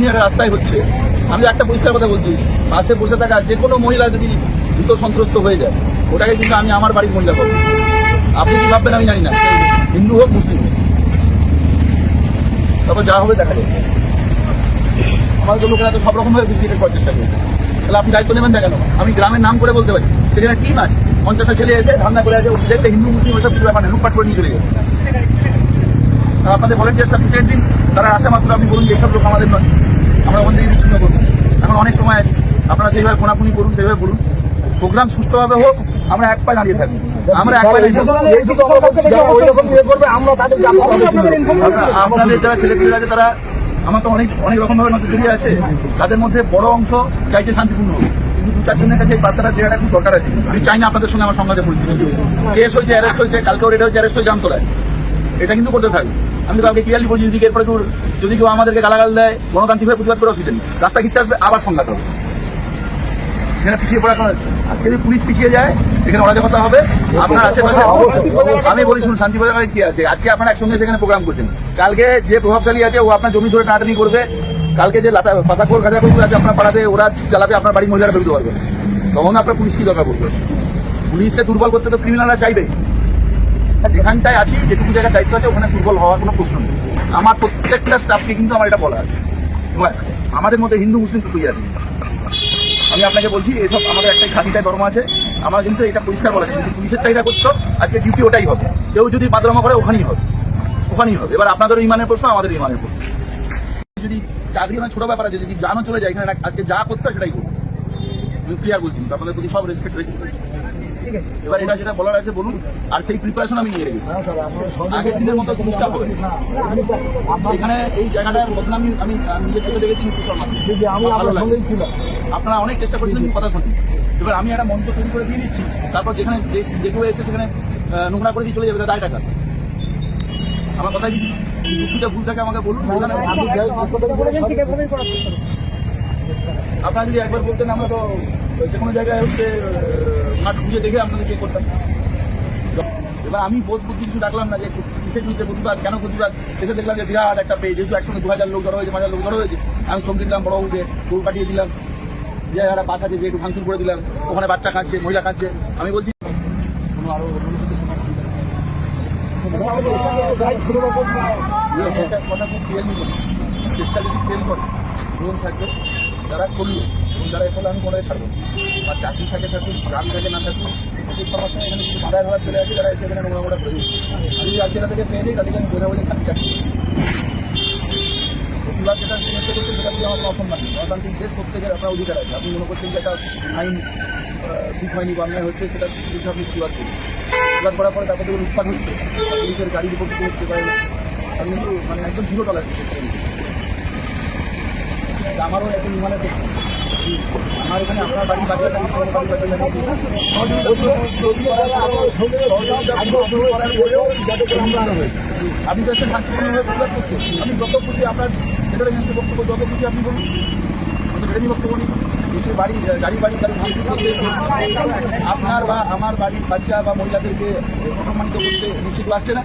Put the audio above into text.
এখনই রাস্তায় হচ্ছে। আমি একটা পরিষ্কার কথা বলছি পাশে বসে থাকা যে কোনো মহিলা যদি দ্রুত সন্ত্রস্ত হয়ে যায়, ওটাকে কিন্তু আমি আমার বাড়ির মহিলা করব আপনি কি ভাববেন আমি জানি না হিন্দু হোক, মুসলিম হোক। তারপর যা হবে দেখা যাবে। আমাদের লোকেরা তো সব রকমভাবে বিক্রি করার চেষ্টা করবে তাহলে আপনি দায়িত্ব নেবেন না কেন? আমি গ্রামের নাম করে বলতে পারি। সেখানে টিম আছে পঞ্চাশটা ছেলে এসে ধান্দা করে আছে দেখলে হিন্দু, মুসলিম ওইসব কিছু ব্যাপার নেই লুটপাট করে নিয়ে চলে আর আপনাদের ভলেন্টিয়ার সার্ভিসের দিন তারা আসে মাত্র আপনি বলুন যে এইসব লোক আমাদের নয়। আমরা ওখান থেকে বিচ্ছিন্ন করব। এখন অনেক সময় আছে। আপনারা সেইভাবে কোনাকুনি করুন সেইভাবে বলুন। প্রোগ্রাম সুস্থভাবে হোক আমরা এক পায়ে দাঁড়িয়ে থাকি আমরা এক আপনাদের যারা ছেলেপেলে আছে তারা আমার তো অনেক অনেক রকম ভাবে নজর জড়িয়ে আছে। তাদের মধ্যে বড় অংশ চাইছে শান্তিপূর্ণ হোক। কিন্তু দু চারজনের কাছে এই বার্তাটা দেওয়াটা খুব দরকার আছে। আমি চাই না আপনাদের সঙ্গে আমার সঙ্গে পরিচিত কেস হয়েছে অ্যারেস্ট হয়েছে কালকেও রেড হয়েছে অ্যারেস্ট হয়েছে জামতলায় এটা কিন্তু করতে থাকবে আমি তো কাউকে ক্লিয়ারলি বলছি, যদি এরপরে তোর যদি কেউ আমাদেরকে গালাগাল দেয় গণতান্ত্রিকভাবে প্রতিবাদ করে অসুবিধা নেই রাস্তা ঘিরতে আসবে, আবার সংঘাত হবে। এখানে পিছিয়ে পড়া আজকে যদি পুলিশ পিছিয়ে যায়, এখানে অরাজকতা হবে, আপনার আশেপাশে আমি বলি শুনুন শান্তি বাজারে কি আছে? আজকে আপনারা একসঙ্গে সেখানে প্রোগ্রাম করছেন। কালকে যে প্রভাবশালী আছে, ও আপনার জমি ধরে টানাটানি করবে। কালকে যে লাতা পাতাকোর গাজা করবে আছে আপনার পাড়াতে, ওরা চালাতে আপনার বাড়ির মহিলারা বেরোতে পারবে। তখন আপনার পুলিশ কি দরকার পড়বে পুলিশকে দুর্বল করতে তো ক্রিমিনালরা চাইবে। যেখানটায় আছি, যেটুকু জায়গায় দায়িত্ব আছে, ওখানে দুর্বল হওয়ার কোনো প্রশ্ন নেই। আমার প্রত্যেকটা স্টাফকে কিন্তু আমার এটা বলা আছে। আমাদের মধ্যে হিন্দু, মুসলিম দুটোই আছে। আমি আপনাকে বলছি এসব আমাদের একটা খাতিটায় ধর্ম আছে। আমার কিন্তু এটা পরিষ্কার বলা কিন্তু পুলিশের চাহিদা করছ, আজকে ডিউটি ওটাই হবে। কেউ যদি বাদরামা করে, ওখানেই হবে। ওখানেই হবে। এবার আপনাদের ইমানের প্রশ্ন আমাদের ইমানের প্রশ্ন। যদি চাকরি মানে ছোট ব্যাপার আছে, যদি জানো চলে যায়, এখানে আজকে যা করতে হয় সেটাই করব। আমি ক্লিয়ার বলছি আপনাদের প্রতি সব রেসপেক্ট রেখে এবার এটা যেটা বলার আছে বলুন আর সেই প্রিপারেশন আমি নিয়ে রেখেছি আগের দিনের মতো জিনিসটা হবে। এখানে এই জায়গাটার বদনামি আমি আমি নিজের চোখে দেখেছি শর্মা। আপনার অনেক চেষ্টা করেছিলেন কথা শুনি। এবার আমি একটা মঞ্চ তৈরি করে দিয়ে দিচ্ছি। তারপর যেখানে যে যে এসে সেখানে নোংরা করে দিয়ে চলে যাবে তার দায় টাকা আমার কথা যদি যুক্তিটা ভুল থাকে আমাকে বলুন আছে, আপনারা যদি একবার বলতেন আমরা তো যে কোনো জায়গায় হচ্ছে মাঠ খুঁজে দেখে আপনাদেরকে করতাম। এবার আমি বোধ বুদ্ধি কিছু ডাকলাম না যে কিসের বিরুদ্ধে প্রতিবাদ কেন প্রতিবাদ? এসে দেখলাম যে বিরাট একটা পেয়ে যেহেতু একসঙ্গে দু হাজার লোক জড়ো হয়েছে হাজার লোক জড়ো হয়েছে আমি চমকে দিলাম বড় উঠে গরু কাটিয়ে দিলাম। যে একটা বাস আছে যে একটু ভাঙচুর করে দিলাম। ওখানে বাচ্চা কাঁদছে মহিলা কাঁদছে। আমি বলছি কোনো আরও চেষ্টা যদি ফেল করে থাকবে। যারা করল এবং যারা ফলে আমি কোনো ছাড়বো। আর চাকরি থাকে থাকুক, গ্রাম থাকে না থাকুক, এই সমস্যা এখানে কিছু বাধায় ধরা ছেলে আছে যারা এসে এখানে নোংরা মোড়া করে। আমি যদি আজকে তাদেরকে পেয়ে যাই তাদেরকে আমি বোঝা বোঝা চাকরি চাকরি প্রতিবাদ যেটা জিনিস করছে, সেটা দিয়ে আমার অসম্মান নেই। গণতান্ত্রিক দেশ প্রত্যেকের আপনার অধিকার আছে। আপনি মনে করছেন যে একটা আইন ঠিক হয়নি বা অন্যায় হচ্ছে, সেটা বিরুদ্ধে আপনি প্রতিবাদ করুন। প্রতিবাদ করার পরে তারপর দেখুন উৎপাদ হচ্ছে। পুলিশের গাড়ির উপর কিছু হচ্ছে বা আমি কিন্তু মানে একদম জিরো টলার আমারও একজন ক্ষেত্রে আমার এখানে আপনার বাড়ির বাচ্চাটা আপনি তো শান্তিপূর্ণভাবে আমি যত খুশি আপনার এসে বক্তব্য, যত খুশি আপনি বলুন। আমি ভেতরে বক্তব্য নিই বাড়ি, গাড়ি, বাড়ি আপনার বা আমার বাড়ির বাচ্চা বা মহিলাদেরকে অসম্মানিত করতে নিশ্চিত আসছে না?